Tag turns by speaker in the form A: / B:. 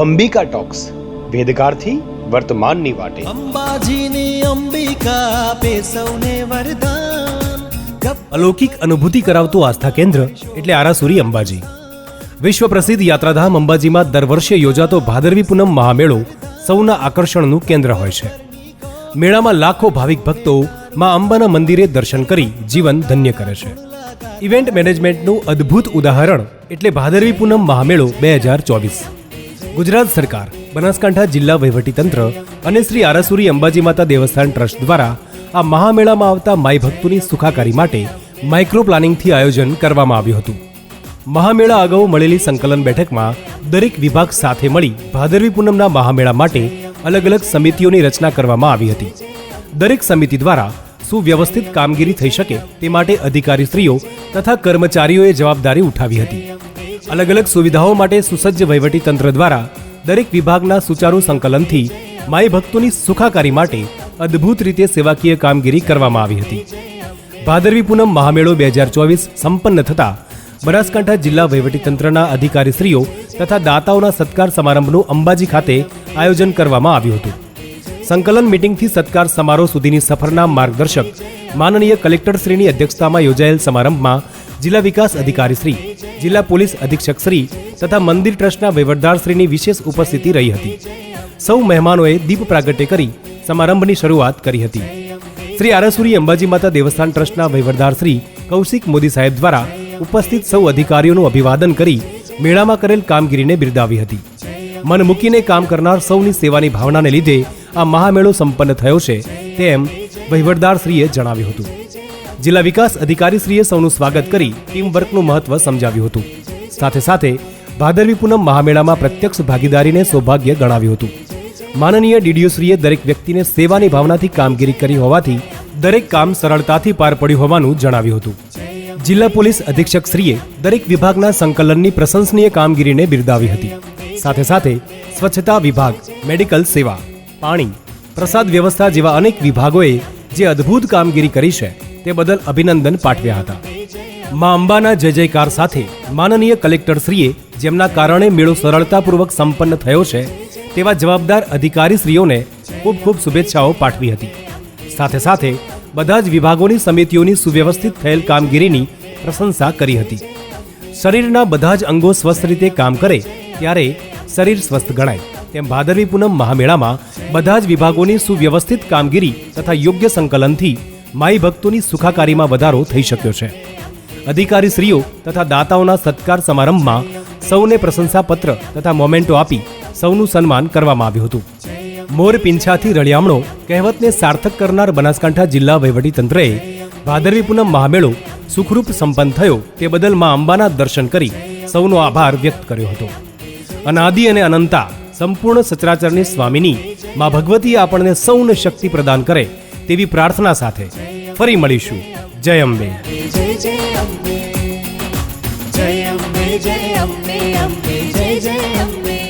A: Ambika talks વેદગારથી વર્તમાનની વાટે.
B: અંબાજીની અંબિકા આપે સૌને વરદાન
C: અલૌકિક અનુભૂતિ કરાવતું આસ્થા કેન્દ્ર એટલે આરાસુરી અંબાજી. વિશ્વ પ્રસિદ્ધ યાત્રાધામ અંબાજીમાં દર વર્ષે યોજાતો ભાદરવી પૂનમ મહામેળો સૌના આકર્ષણનું કેન્દ્ર હોય છે. મેળામાં લાખો ભાવિક ભક્તો માં અંબાના મંદિરે દર્શન કરી જીવન ધન્ય કરે છે. ઇવેન્ટ મેનેજમેન્ટનું અદ્ભુત ઉદાહરણ એટલે ભાદરવી પૂનમ મહામેળો બે હજાર ચોવીસ. ગુજરાત સરકાર, બનાસકાંઠા જિલ્લા વહીવટીતંત્ર અને શ્રી આરાસુરી અંબાજી માતા દેવસ્થાન ટ્રસ્ટ દ્વારા આ મહામેળામાં આવતા માઈ ભક્તોની સુખાકારી માટે માઇક્રો પ્લાનિંગથી આયોજન કરવામાં આવ્યું હતું. મહામેળા અગાઉ મળેલી સંકલન બેઠકમાં દરેક વિભાગ સાથે મળી ભાદરવી પૂનમના મહામેળા માટે અલગ અલગ સમિતિઓની રચના કરવામાં આવી હતી. દરેક સમિતિ દ્વારા સુવ્યવસ્થિત કામગીરી થઈ શકે તે માટે અધિકારીશ્રીઓ તથા કર્મચારીઓએ જવાબદારી ઉઠાવી હતી. અલગ અલગ સુવિધાઓ માટે સુસજ્જ વહીવટી તંત્ર દ્વારા દરેક વિભાગના સુચારુ સંકલનથી માઈ ભક્તોની સુખાકારી માટે અદ્ભુત રીતે સેવાકીય કામગીરી કરવામાં આવી હતી. ભાદરવી પૂનમ મહામેળો બે હજાર ચોવીસ સંપન્ન થતા બનાસકાંઠા જિલ્લા વહીવટીતંત્રના અધિકારીશ્રીઓ તથા દાતાઓના સત્કાર સમારંભનું અંબાજી ખાતે આયોજન કરવામાં આવ્યું હતું. સંકલન મીટિંગથી સત્કાર સમારોહ સુધીની સફરના માર્ગદર્શક માનનીય કલેક્ટરશ્રીની અધ્યક્ષતામાં યોજાયેલ સમારંભમાં જિલ્લા વિકાસ અધિકારી શ્રી, જિલ્લા પોલીસ અધિક્ષકશ્રી તથા મંદિર ટ્રસ્ટના વહીવટદારશ્રીની વિશેષ ઉપસ્થિતિ રહી હતી. સૌ મહેમાનોએ દીપ પ્રાગટ્ય કરી સમારંભની શરૂઆત કરી હતી. શ્રી આરસુરી અંબાજી માતા દેવસ્થાન ટ્રસ્ટના વહીવટદાર શ્રી કૌશિક મોદી સાહેબ દ્વારા ઉપસ્થિત સૌ અધિકારીઓનું અભિવાદન કરી મેળામાં કરેલ કામગીરીને બિરદાવી હતી. મન મૂકીને કામ કરનાર સૌની સેવાની ભાવનાને લીધે આ મહામેળો સંપન્ન થયો છે તેમ વહીવટદારશ્રીએ જણાવ્યું હતું. જિલ્લા વિકાસ અધિકારીશ્રીએ સૌનું સ્વાગત કરી ટીમવર્કનું મહત્વ સમજાવ્યું હતું. સાથે સાથે ભાદરવી પૂનમ મહામેળામાં પ્રત્યક્ષ ભાગીદારીને સૌભાગ્ય ગણાવ્યું હતું. માનનીય ડીડીઓશ્રીએ દરેક વ્યક્તિને સેવાની ભાવનાથી કામગીરી કરી હોવાથી દરેક કામ સરળતાથી પાર પડ્યું હોવાનું જણાવ્યું હતું. જિલ્લા પોલીસ અધિક્ષકશ્રીએ દરેક વિભાગના સંકલનની પ્રશંસનીય કામગીરીને બિરદાવી હતી. સાથે સાથે સ્વચ્છતા વિભાગ, મેડિકલ સેવા, પાણી, પ્રસાદ વ્યવસ્થા જેવા અનેક વિભાગોએ જે અદ્ભુત કામગીરી કરી છે તે બદલ અભિનંદન પાઠવ્યા હતા. મા અંબાના જય જયકાર સાથે માનનીય કલેક્ટરશ્રીએ જેમના કારણે મેળો સરળતાપૂર્વક સંપન્ન થયો છે, તેવા જવાબદાર અધિકારીશ્રીઓને ખૂબ ખૂબ શુભેચ્છાઓ પાઠવી હતી. સાથે સાથે બધા જ વિભાગોની સમિતિઓની સુવ્યવસ્થિત થયેલ કામગીરીની પ્રશંસા કરી હતી. શરીરના બધા જ અંગો સ્વસ્થ રીતે કામ કરે ત્યારે શરીર સ્વસ્થ ગણાય. તેમ ભાદરવી પૂનમ મહામેળામાં બધા જ વિભાગોની સુવ્યવસ્થિત કામગીરી તથા યોગ્ય સંકલનથી માઈ ભક્તોની સુખાકારીમાં વધારો થઈ શક્યો છે. અધિકારીશ્રીઓ તથા દાતાઓના સત્કાર સમારંભમાં સૌને પ્રશંસાપત્ર તથા મોમેન્ટો આપી સૌનું સન્માન કરવામાં આવ્યું હતું. મોર પિંછાથી રળિયામણો કહેવતને સાર્થક કરનાર બનાસકાંઠા જિલ્લા વહીવટીતંત્રએ ભાદરવી પૂનમ મહામેળો સુખરૂપ સંપન્ન થયો તે બદલ મા અંબાના દર્શન કરી સૌનો આભાર વ્યક્ત કર્યો હતો. અનાદિ અને અનંતા સંપૂર્ણ સચરાચરની સ્વામીની મા ભગવતીએ આપણને સૌને શક્તિ પ્રદાન કરે તેવી પ્રાર્થના સાથે ફરી મળીશું. જય અંબે.
B: જય અંબે. જય અંબે જય અંબે જય અંબે.